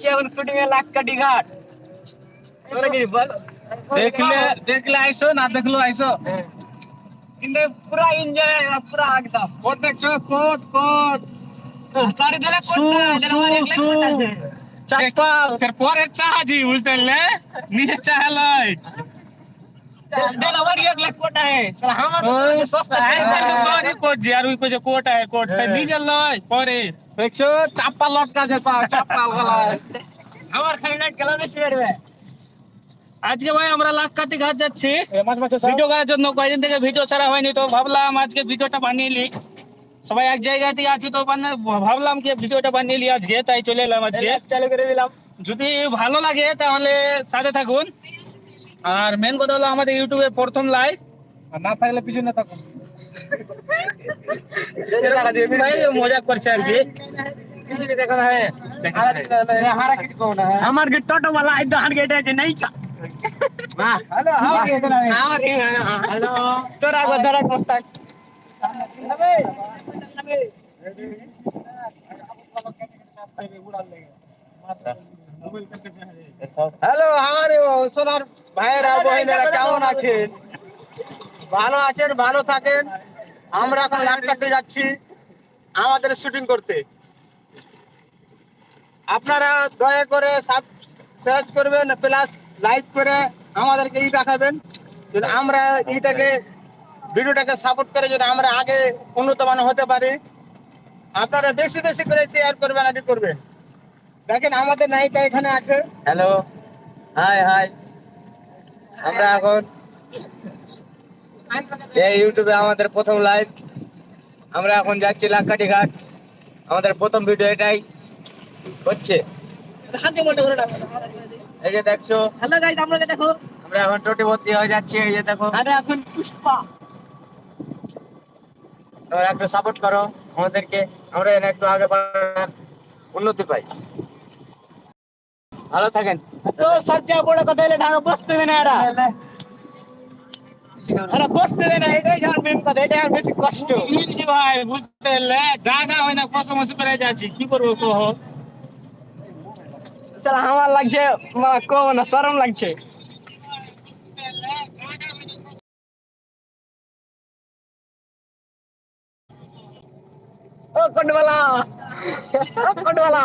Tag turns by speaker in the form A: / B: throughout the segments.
A: Chevon shooting में लाख का डिघाट। तोरे की बल
B: देख ले देख ले आइसो ना
A: देख लो आइसो इनने पूरा
B: एंजॉय पूरा है पूरा
A: कोट देख
B: देखो कोट कोट। तारे देले सू सू सू। चप्पल फिर पोरे
A: चाह जी उस देले नीचे चाह लाई এক লাখ কোটা হে। সালা আমার তো সস্তা
B: আজকাল তো সবারই কোট জি আর ওই কইছে কোট আয় কোট নিজে লয় পরে। দেখছ? চাপ্পাল লটকা যেত চাপ্পাল গলায়।
A: আমার খালি নাইট গেলা বেশি
B: আজকে ভাই আমরা লাক্কাটি ঘাট যাচ্ছি। ভিডিও করার জন্য কয়েকদিন থেকে ভিডিও ছাড়া হয়নি তো ভাবলাম আজকে ভিডিওটা বানিয়ে নি সবাই এক জায়গাতেই আছি তো বানা- ভাবলাম কি ভিডিওটা বানিয়ে নি আজকে তাই চলে এলাম আজকে।
A: চালু করে দিলাম।
B: যদি ভালো লাগে তাহলে সাথে থাকুন। আর মেন কথা হলো আমাদের ইউটিউবে প্রথম লাইভ আর না থাকলে পিছনে থাকুন। মজা করছে আর কি।
A: আমার গে টোটো वाला একদম হার গেটে আছে নাই কা। হ্যালো তোরা গদরা কস্তা
C: হ্যালো আমার সোনার ভাইয়েরা বোনেরা কেমন আছেন? ভালো আছেন, ভালো থাকেন। আমরা এখন কাটতে যাচ্ছি আমাদের শুটিং করতে। আপনারা দয়া করে সাবস্ক্রাইব করবেন প্লাস লাইক করে আমাদেরকে ই দেখাবেন। আমরা এইটাকে, ভিডিওটাকে সাপোর্ট করে যদি আমরা আগে উন্নত মান হতে পারি, আপনারা বেশি বেশি করে শেয়ার করবেন আর করবেন। দেখেন আমাদের নায়িকা এখানে আছে।
A: হ্যালো হাই হাই আমরা এখন এই ইউটিউবে আমাদের প্রথম লাইভ আমরা এখন যাচ্ছি লাক্কাটি ঘাট। আমাদের প্রথম ভিডিও এটাই হচ্ছে। এই যে দেখছ।
D: হ্যালো গাইস আপনাকে দেখো।
A: আমরা এখন টোটি ভর্তি হয়ে যাচ্ছি এই যে দেখো।
D: আরে এখন পুষ্পা।
A: তোমরা একটু সাপোর্ট করো আমাদেরকে। আমরা একটু আগে বাড়ার উন্নতি পাই। ভালো থাকেন। তো সবচেয়ে বড় কথা হলে ঢাকা বসতে দেয় না এরা। এরা বসতে দেয় না এটাই যার মেন কথা এটাই আর বেশি কষ্ট।
B: ভাই বুঝতে পারলে জায়গা হয় না কসমস করে যাচ্ছি কি করব কহ?
A: চল আমার লাগছে না ও কোটওয়ালা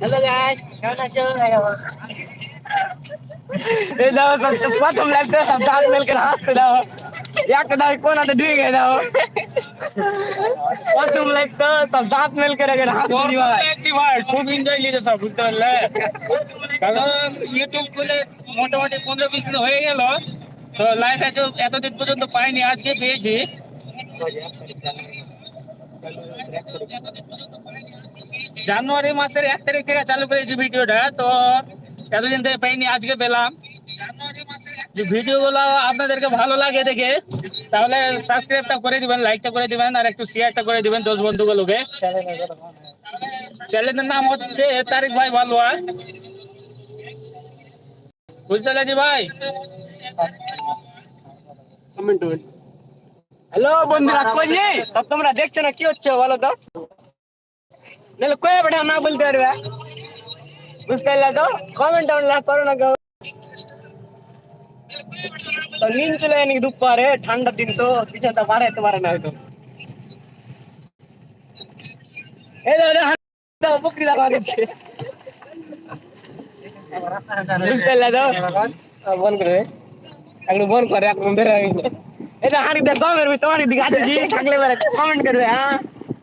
D: হ্যালো গাইস কেমন আছো
A: এই দাও সব প্রথম লাগতে সব দাঁত মেল করে হাসতে দাও একটা দাও কোনাতে ঢুকে গেছে দাও প্রথম লাগতে সব দাঁত মেল করে করে হাসতে
B: তোর
A: দি
B: তো
A: ভাই
B: দেখছি ভাই খুব এনজয় নিয়েছে সব বুঝতে পারলে কারণ ইউটিউব খুলে মোটামুটি পনেরো বিশ দিন হয়ে গেল তো লাইফ এত এতদিন পর্যন্ত পাইনি আজকে পেয়েছি জানুয়ারি মাসের এক তারিখ থেকে চালু করেছি ভিডিওটা তো এতদিন থেকে পাইনি আজকে পেলাম। যে ভিডিও গুলো আপনাদেরকে ভালো লাগে দেখে তাহলে সাবস্ক্রাইবটা করে দিবেন লাইকটা করে দিবেন আর একটু শেয়ারটা করে দিবেন দোষ বন্ধুগুলোকে। চ্যানেলের নাম হচ্ছে তারিক ভাই ভালো ভালোয়া বুঝতে পারছি ভাই?
A: হ্যালো বন্ধুরা কই সব তোমরা দেখছ না? কি হচ্ছে? বলো তো। ನೆಲ್ಲ ಕೋಯ ಬೇಡ ನಾ ಬಲ್ತಾ ಇರುವೆ ಮುಸ್ತಾ ಇಲ್ಲ ಅದು ಕಾಮೆಂಟ್ ಅವನಲ್ಲ ಕೊರೋನಾ ನಿಂಚುಲ ಏನಿಗೆ ದುಪ್ಪಾರೆ ಠಂಡ ತಿಂತು ಕಿಚಂತ ವಾರ ಎತ್ತು ವಾರ ನಾವಿದ್ದು ಬುಕ್ಕಿದ ಮಾಡಿದ್ದೆ ಮುಸ್ತಾ ಇಲ್ಲ ಅದು ಬೋನ್ ಕೊಡುವೆ ಅక్కడ ಬೋನ್ ಕೊರೆ ಅಕ್ಕ ಬೇರೆ ಏನ ಹಾರಿದ್ದೆ ಕಾಮೆಂಟ್ ತೋರಿದ್ದಿಗೆ ಹಾಕಿದ್ದಿ ಹಾಕ್ಲೇ ಬರ ಕಾಮೆಂಟ್ ಕಡುವೆ ಹಾ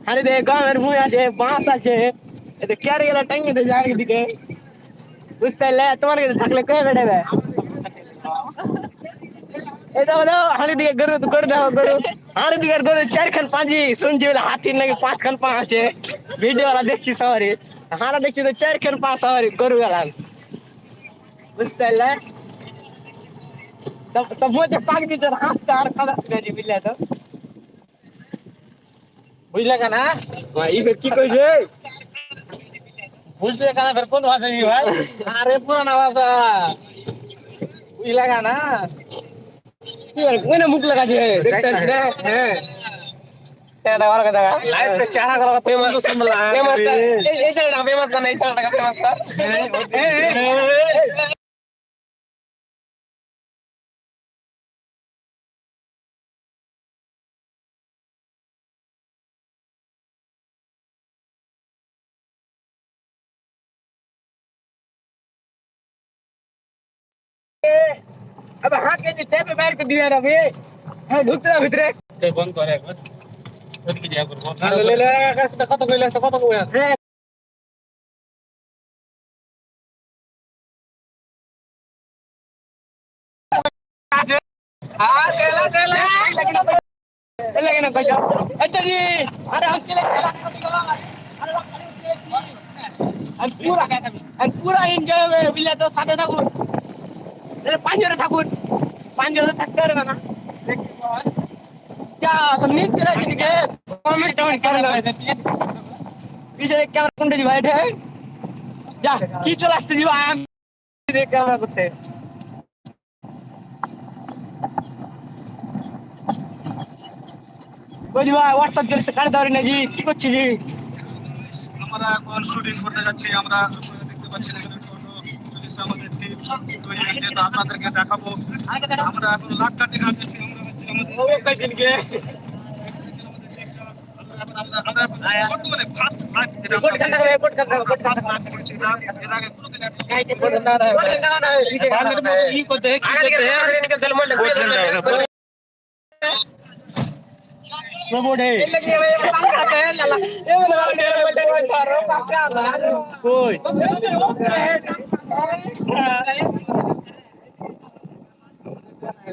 A: গেলে এটা হারি দে গমের ভিতর তোমার দিকে আছে জি থাকলে বেরে কমেন্ট করবে হ্যাঁ হারি দে গমের মুই আছে বাঁশ আছে এতে ক্যারে গেলে টাঙ্গি দে যার দিকে বুঝতে পারলে তোমার কাছে থাকলে কয়ে বেড়াবে এটা হলো হারি দিকে গরু গরু দাও গরু আর দিকে গরু চারখান পাঁচি শুনছি বলে হাতির নাকি পাঁচখান পা আছে ভিডিও ওরা দেখছি সবারই হারা দেখছি তো চারখান পা সবারই গরু গেলাম বুঝতে পারলে সব সব মধ্যে পাক দিতে হাসতে আর খাবার শুনেছি বুঝলে তো বুঝলে কানা? ইফের কি কইছে?
B: বুঝলে কানা ফের কোন ভাষা নি ভাই?
A: আরে পুরানা ভাষা। বুঝলে কানা? তুই আর কোনে মুখ লাগাছে দেখতেছ না? হ্যাঁ।, হ্যাঁ ফেমাস না ফেমাস না अब हाँ के जो चेपे बैर को दिया रवि। हाँ ढूंढ रहा भित्रे
B: ते बंद करे एक बार। बंद कीजिए कुछ बहुत हाँ,
A: ले ले ले कैसे तक तो कोई ले तक तो ಹಾಕಿ ಚೇಪೆ ಬೇರೆ ಕದ್ದಿವೆ चला ನುಗ್ತದ लेकिन ना ಕೊರೆ अच्छा जी हाँ। अरे हम पूरा पूरा में विलेज तो साढ़े ना कुछ তাহলে পাঁচজনে থাকুন পাঁচজনে থাকতে পারবে না क्या सब नींद चला जी के कमेंट कमेंट कर लो पीछे देख कैमरा कुंडे जी बैठे जा की चला আসতে जी आम देख कैमरा করতে বুঝি ভাই হোয়াটসঅ্যাপ জলসে কাট দাও না জি কি করছি জি
E: আমরা এখন শুটিং করতে যাচ্ছি আমরা আপনারা দেখতে পাচ্ছেন এখানে টোটো পুলিশ আমাদের টিম তো এই যেটা আপনাদেরকে দেখাবো আমরা এখন লাখ কাটি নামেছি আমরা
A: ও কই দিন কে
E: আমরা আমরা বর্তমানে ফার্স্ট লাইভ এটা
A: রিপোর্ট করতে হবে রিপোর্ট করতে হবে রিপোর্ট করতে
E: লাইভ করছি না এর আগে কোনোদিন একটা
A: হবে রিপোর্ট করতে হবে রিপোর্ট করতে হবে पीछे
B: বালের মতো ই করতে কি করতে
A: इनके दिल में प्रमोट है ये लगे हुए काम करते हैं लाला ये वाला डेरे में डेरे में मारो पाछे आता है कोई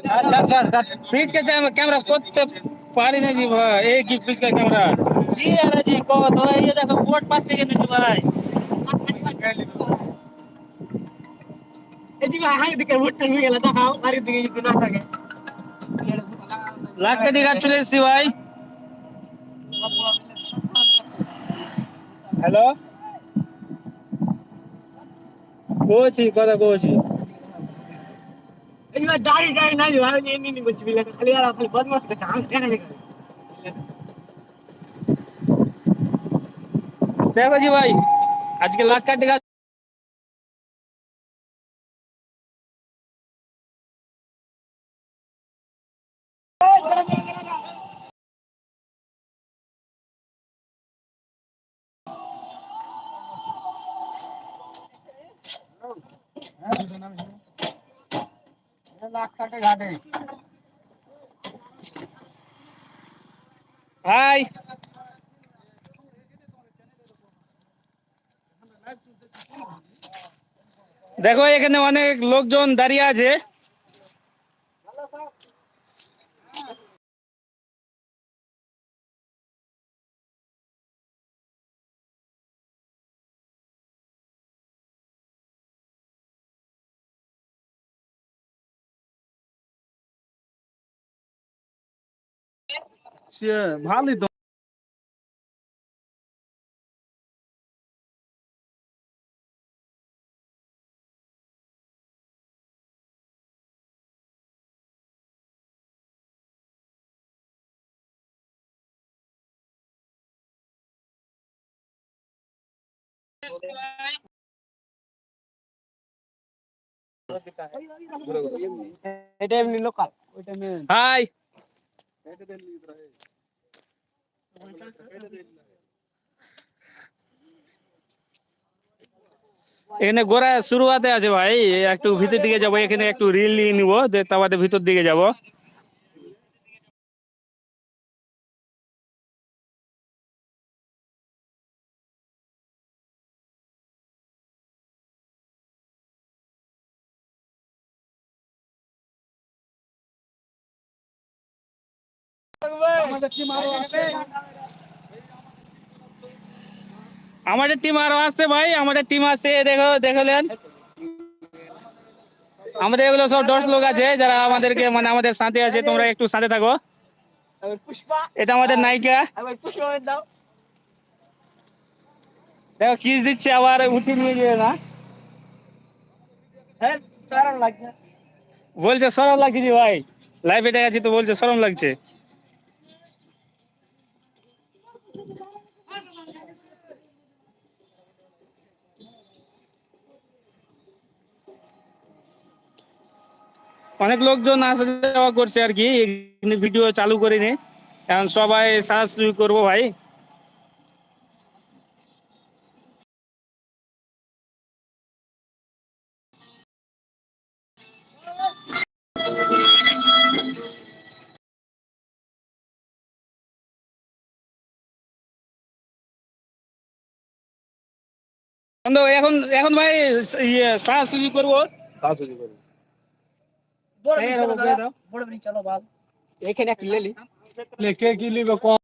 B: अच्छा अच्छा बीच के कैमरा को पारी ना जी भाई एक ही बीच का कैमरा
A: जी यार जी को तो ये देखो कोट पास से के नीचे भाई ए जी भाई दिखे वोट टन में गला था हाँ मारी दिखे जी गुना था
B: के लाख के दिखा चले सिवाय हेलो কোচি কথা কোচি
A: এইবার দাড়ি দাড়ি না দিও আমি এমনি নি করছি বিলা খালি আর খালি বদমাস করছে আমি কেন?
B: দেখো জি ভাই আজকে লাখ কাটে হাই। দেখো এখানে অনেক লোকজন দাঁড়িয়ে আছে।
E: ভালোই তো
A: এটা এমনি লোকাল ওইটা মেন
B: হাই এখানে গোড়া শুরুয়াতে আছে ভাই, একটু ভিতর দিকে যাব, এখানে একটু রিল নিয়ে নিবো তারপরে ভিতর দিকে যাব। আমাদের টিম আরও আছে। আমাদের টিম আরও আছে ভাই আমাদের টিম আছে দেখো দেখলেন আমাদের এগুলো সব দশ লোক আছে যারা আমাদেরকে মানে আমাদের সাথে আছে তোমরা একটু সাথে থাকো।
A: পুষ্পা।
B: এটা আমাদের নায়িকা। দেখো কিস দিচ্ছে আবার উঠে নিয়ে যাবে না?
A: হ্যাঁ
B: বলছে সরম লাগছে জি ভাই। লাইভে দেখাচ্ছি তো বলছে সরম লাগছে। লোকজন আসা যাওয়া করছে আর কি ভিডিও চালু করিনি এখন সবাই সাহায্য করবো ভাই কিন্তু এখন এখন ভাই ইয়ে সাহায্য করবো
A: तैयार
B: हो
A: गया
B: बोल नहीं चलो
A: बाल एक है ना किले ली।
B: लेके किले को